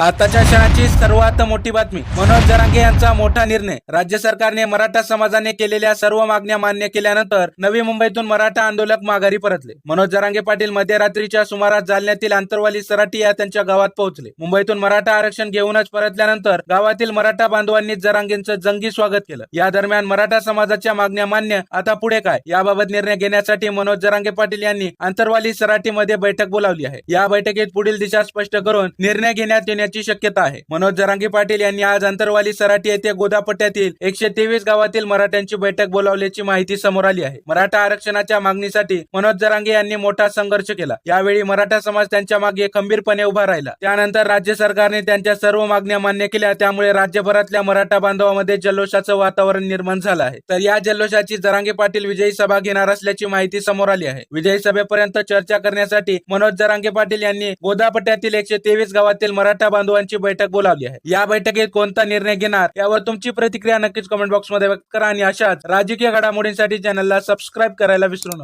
आताच्या क्षणाची सर्वात मोठी बातमी. मनोज जरांगे यांचा मोठा निर्णय. राज्य सरकारने मराठा समाजाने केलेल्या सर्व मागण्या मान्य केल्यानंतर नवी मुंबईतून मराठा आंदोलक माघारी परतले. मनोज जरांगे पाटील मध्यरात्रीच्या सुमारास जालन्यातील आंतरवाली सराटी या त्यांच्या गावात पोहोचले. मुंबईतून मराठा आरक्षण घेऊनच परतल्यानंतर गावातील मराठा बांधवांनी जरांगेंचं जंगी स्वागत केलं. या दरम्यान मराठा समाजाच्या मागण्या मान्य आता पुढे काय? याबाबत निर्णय घेण्यासाठी मनोज जरांगे पाटील यांनी आंतरवाली सराटीमध्ये बैठक बोलावली आहे. या बैठकीत पुढील दिशा स्पष्ट करून निर्णय घेण्यात येण्याची शक्यता आहे. मनोज जरांगे पाटील यांनी आज अंतरवाली सराटी येथे गोदापट्ट्यातील एकशे तेवीस गावातील मराठ्यांची बैठक बोलावल्याची माहिती समोर आली आहे. मराठा आरक्षणाच्या मागणीसाठी मनोज जरांगे यांनी मोठा संघर्ष केला. यावेळी मराठा समाज त्यांच्या मागे खंबीरपणे उभा राहिला. त्यानंतर राज्य सरकारने त्यांच्या सर्व मागण्या मान्य केल्या. त्यामुळे राज्यभरातल्या मराठा बांधवामध्ये जल्लोषाचं वातावरण निर्माण झालं आहे. तर या जल्लोषाची जरांगे पाटील विजयी सभा घेणार असल्याची माहिती समोर आली आहे. विजयी सभेपर्यंत चर्चा करण्यासाठी मनोज जरांगे पाटील यांनी गोदापट्ट्यातील एकशे तेवीस गावातील मराठा बांधवांची बैठक बोलावली आहे. या बैठकीत कोणता निर्णय घेणार यावर तुमची प्रतिक्रिया नक्कीच कमेंट बॉक्समध्ये व्यक्त करा आणि अशाच राजकीय घडामोडींसाठी चॅनलला सबस्क्राईब करायला विसरू नका.